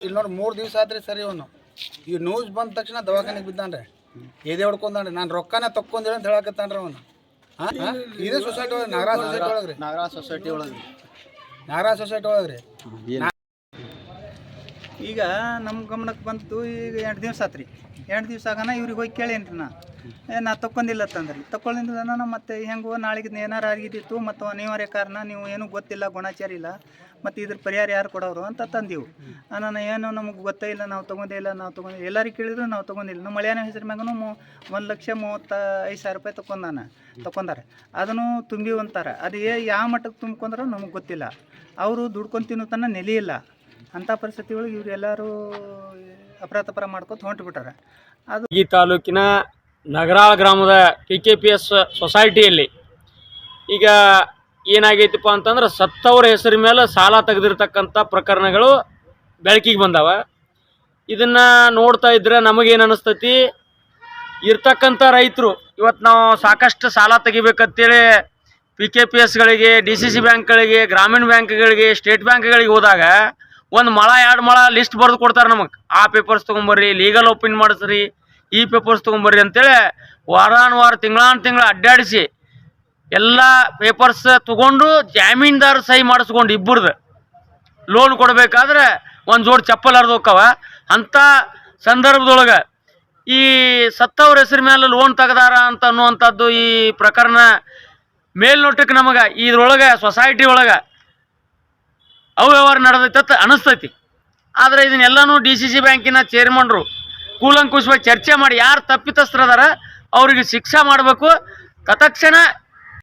ಇಲ್ಲಿ ನೋಡಿ ಮೂರು ದಿವಸ ಆದ್ರೆ ಸರಿ ಇವನು ಈ ನ್ಯೂಸ್ ಬಂದ ತಕ್ಷಣ ದವಾಖಾನೆಗೆ ಬಿದ್ದಾನ್ರಿ. ಎದೆ ಹೊಡ್ಕೊಂಡ್ರೆ ನಾನು ರೊಕ್ಕನ ತಕ್ಕೊಂಡಿಲ್ಲ ಅಂತ ಹೇಳಕತ್ತಾನ್ರಿ ಅವನು. ಹಾಂ? ಇದೇ ಸೊಸೈಟಿ ಒಳಗೆ ನಾಗರಾಜ್ ಸೊಸೈಟಿ ಒಳಗೆ ರೀ ನಾಗರಾಜ್ ಸೊಸೈಟಿ ಒಳಗೆ ನಾಗರಾಜ್ ಸೊಸೈಟಿ ಒಳಗೆ ರೀ ಈಗ ನಮ್ಮ ಗಮನಕ್ಕೆ ಬಂತು ಈಗ ಎಂಟು ದಿವ್ಸ ಆತ್ರಿ. ಎಂಟು ದಿವ್ಸ ಆಗನ ಇವ್ರಿಗೆ ಹೋಗಿ ಕೇಳೇನ್ರಿ ನಾ. ನಾ ತಕ್ಕೊಂಡಿಲ್ಲ ತಂದ್ರಿ ತಕ್ಕೊಂಡಿಲ್ಲ ಮತ್ತೆ ಹೆಂಗೋ ನಾಳೆಗೆ ಏನಾರು ಆಗಿದ್ದಿತ್ತು ಮತ್ತು ಅನಿವಾರ್ಯ ಕಾರಣ ನೀವು ಏನೂ ಗೊತ್ತಿಲ್ಲ, ಗುಣಾಚಾರ ಇಲ್ಲ, ಮತ್ತು ಇದ್ರ ಪರಿಹಾರ ಯಾರು ಕೊಡೋರು ಅಂತ ತಂದೆವು. ನಾನು ಏನು ನಮಗೆ ಗೊತ್ತೇ ಇಲ್ಲ, ನಾವು ತೊಗೊಂಡೇ ಇಲ್ಲ, ನಾವು ತೊಗೊಂಡು ಎಲ್ಲರಿಗೆ ಕೇಳಿದ್ರು ನಾವು ತಗೊಂಡಿಲ್ಲ ನಮ್ಮ ಮಳೆಯನ ಹೆಸರು ಮ್ಯಾಗನು ಒಂದು ಲಕ್ಷ ಮೂವತ್ತ ಐದು ಸಾವಿರ ರೂಪಾಯಿ ತೊಗೊಂಡಾನ ತೊಗೊಂಡಾರೆ ಅದನ್ನು ತುಂಬಿ ಅಂತಾರೆ ಅದು ಯಾವ ಮಟ್ಟಕ್ಕೆ ತುಂಬ್ಕೊಂಡ್ರೆ ನಮಗೆ ಗೊತ್ತಿಲ್ಲ. ಅವರು ದುಡ್ಕೊಂಡು ತಿನ್ನೋ ತನ ನೆಲೆ ಇಲ್ಲ. ಅಂಥ ಪರಿಸ್ಥಿತಿ ಒಳಗೆ ಇವರೆಲ್ಲರೂ ಅಪರಾಧ ಮಾಡ್ಕೊತ ಹೊಂಟು ಬಿಟ್ಟಾರೆ ಅದು ಈ ತಾಲೂಕಿನ ನಗರಾಳ ಗ್ರಾಮದ ಕೆ ಕೆ ಪಿ ಎಸ್ ಸೊಸೈಟಿಯಲ್ಲಿ. ಈಗ ಏನಾಗೈತಿಪ್ಪ ಅಂತಂದ್ರೆ ಸತ್ತವರ ಹೆಸರು ಮೇಲೆ ಸಾಲ ತೆಗೆದಿರ್ತಕ್ಕಂಥ ಪ್ರಕರಣಗಳು ಬೆಳಕಿಗೆ ಬಂದಾವ. ಇದನ್ನು ನೋಡ್ತಾ ಇದ್ರೆ ನಮಗೇನು ಅನಿಸ್ತೈತಿ? ಇರ್ತಕ್ಕಂಥ ರೈತರು ಇವತ್ತು ನಾವು ಸಾಕಷ್ಟು ಸಾಲ ತೆಗಿಬೇಕಂತೇಳಿ ಪಿ ಕೆ ಪಿ ಎಸ್ಗಳಿಗೆ, ಡಿ ಸಿ ಸಿ ಬ್ಯಾಂಕ್ಗಳಿಗೆ, ಗ್ರಾಮೀಣ ಬ್ಯಾಂಕ್ಗಳಿಗೆ, ಸ್ಟೇಟ್ ಬ್ಯಾಂಕ್ಗಳಿಗೆ ಹೋದಾಗ ಒಂದು ಮಳ, ಎರಡು ಮಳ ಲಿಸ್ಟ್ ಬರೆದು ಕೊಡ್ತಾರೆ ನಮಗೆ ಆ ಪೇಪರ್ಸ್ ತೊಗೊಂಬರ್ರಿ, ಲೀಗಲ್ ಓಪನ್ ಮಾಡಿಸ್ರಿ ಈ ಪೇಪರ್ಸ್ ತೊಗೊಂಬರ್ರಿ ಅಂತೇಳಿ ವಾರಾನ್ ವಾರ, ತಿಂಗಳಾನ್ ತಿಂಗಳ ಅಡ್ಡಾಡಿಸಿ ಎಲ್ಲ ಪೇಪರ್ಸ್ ತಗೊಂಡು ಜಾಮೀನ್ದಾರ ಸಹಿ ಮಾಡಿಸ್ಕೊಂಡು ಇಬ್ಬರದು ಲೋನ್ ಕೊಡಬೇಕಾದ್ರೆ ಒಂದು ಜೋಡಿ ಚಪ್ಪಲ್ ಹೋಕ್ಕವ. ಅಂಥ ಸಂದರ್ಭದೊಳಗೆ ಈ ಸತ್ತವ್ರ ಹೆಸರು ಮೇಲೆ ಲೋನ್ ತೆಗ್ದಾರ ಅಂತ ಅನ್ನುವಂಥದ್ದು ಈ ಪ್ರಕರಣ ಮೇಲ್ನೋಟಕ್ಕೆ ನಮಗೆ ಇದ್ರೊಳಗೆ ಸೊಸೈಟಿ ಒಳಗೆ ಅವ್ಯವಹಾರ ನಡೆದೈತೆ ಅಂತ ಅನಿಸ್ತೈತಿ. ಆದರೆ ಇದನ್ನೆಲ್ಲನೂ ಡಿ ಸಿ ಸಿ ಬ್ಯಾಂಕಿನ ಚೇರ್ಮನ್ರು ಕೂಲಂಕುಷವಾಗಿ ಚರ್ಚೆ ಮಾಡಿ ಯಾರು ತಪ್ಪಿತಸ್ಥರದಾರ ಅವ್ರಿಗೆ ಶಿಕ್ಷೆ ಮಾಡಬೇಕು. ತತ್ಕ್ಷಣ